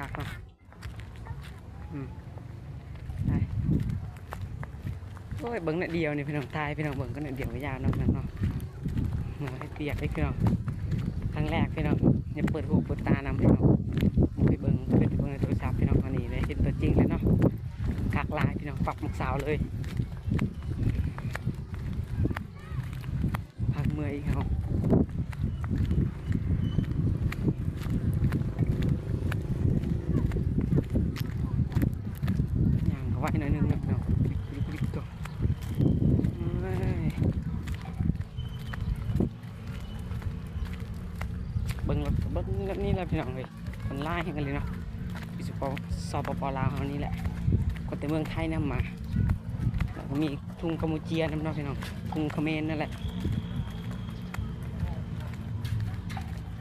คักเนาะอืมโอ้ยเบิ้งหน่อยเดียวนี่พี่น้องตายพี่น้องเบิ้งก็หน่อยเดียวไม่ยาวเนาะพี่น้องเนาะเหมือนให้เปียกได้พี่น้องครั้งแรกพี่น้องอย่าเปิดหูเปิดตานำพี่น้องไปเบิ้งเปิดเบิ้งในโทรศัพท์พี่น้องอันนี้ได้เห็นตัวจริงเลยเนาะคักลายพี่น้องปักหมุกสาวเลยพักเมื่อยอีกครับ ย่างเขาไว้หน่อยหนึงเนาะคลิกคลิกคลิกตัวเอ้ยเบิ้ง แล้วเบิ้งแล้วนี่แหละพี่น้องเลยคนไล่ให้กันเลยเนาะพิสุปสปปลาวเขานี่แหละคนแต่เมืองไทยนำมาแล้วก็มีทุ่งกัมพูเจียนำเนาะพี่น้องทุ่งเขมรนั่นแหละ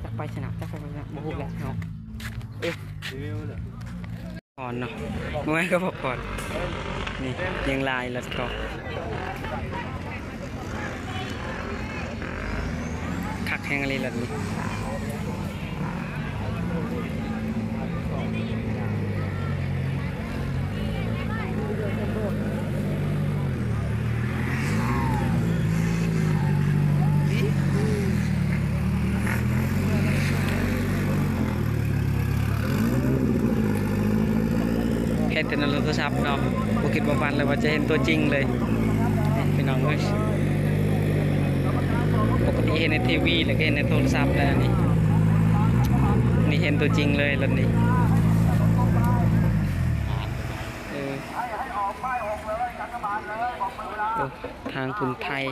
จักไปชนะจักไปชนะบ่ฮู้แหละพี่น้องรีวิวเลยก่อนเนาะเมื่อก็บอกก่อนนี่ยังลายแล้วก็คักแห้งอะไรแบบนี้ แค่แต่ในโทรศัพท์เนาะบุคิดบฟันเลยว่าจะเห็นตัวจริงเลยพี่น้องเอ้ยปกติเห็นในทีวีแล้วก็เห็นในโทรศัพท์แล้วนี่นี่เห็นตัวจริงเลยแล้วนี่ทางทุนไทย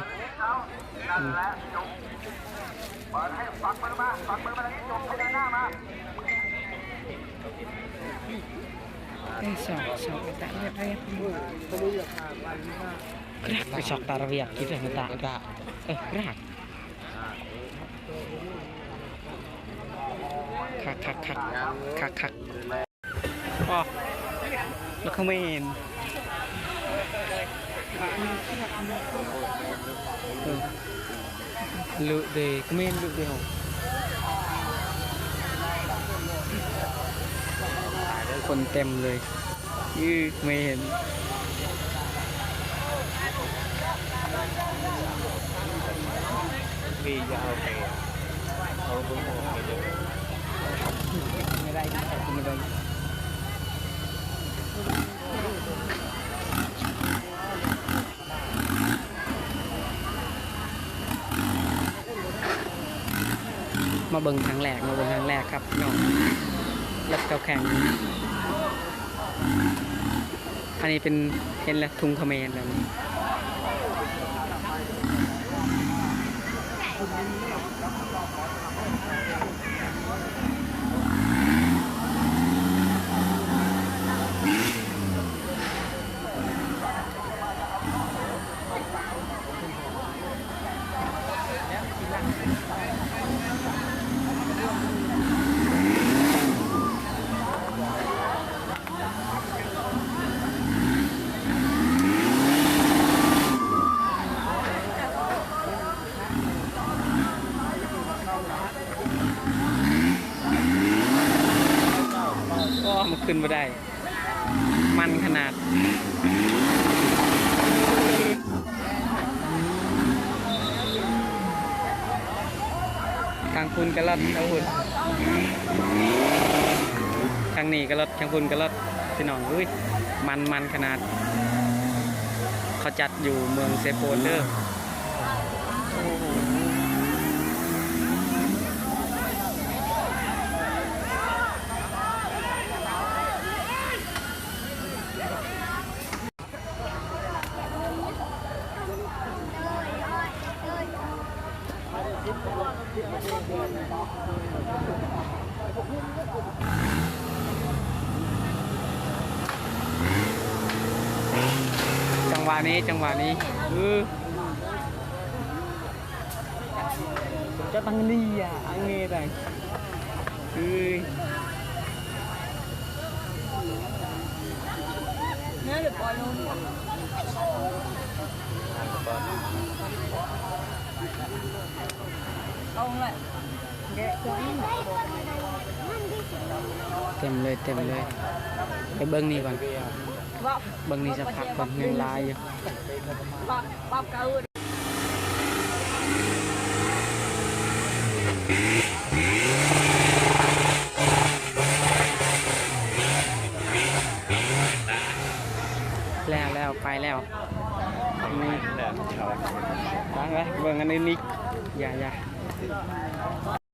อืม Eh, sok, sok, tak lihat lihat. Gerak, sok tarwiyak gitu, tak, tak. Eh, gerak. Kak, kak, kak, kak, kak. Oh, lo kemen. Tuh. Lu deh, kemen lu deh. คนเต็มเลยยือไม่เห็น ปียาวไปเอาบุ้งออกไปเลยไม่ได้ที่ใส่ไม่ได้มาเบิ่งครั้งแรกมาเบิ่งครั้งแรกครับน้อง รับเก่าแข่งอันนี้เป็นเห็นแล้วทุงเขมรแล้ว ขึ้นมาได้ มันขนาดทางคุณกระลดทางคุณทางนี้กระลดทางคุณกระลดพี่น้องอุ้ยมันมันขนาด เขาจัดอยู่เมืองเซโปนเดอร์ จังหวะนี้จังหวะนี้เออจะตั้งนี่อะอังเงี้ยแต่เอ้ย Nhớ được coi luôn Không lại เต็มเลยเต็มเลยไปเบิ้งนี่ก่อนเบิ้งนี่สักพักก่อนยังลายอยู่แล้วแล้วไปแล้ว แหละเอาไปไป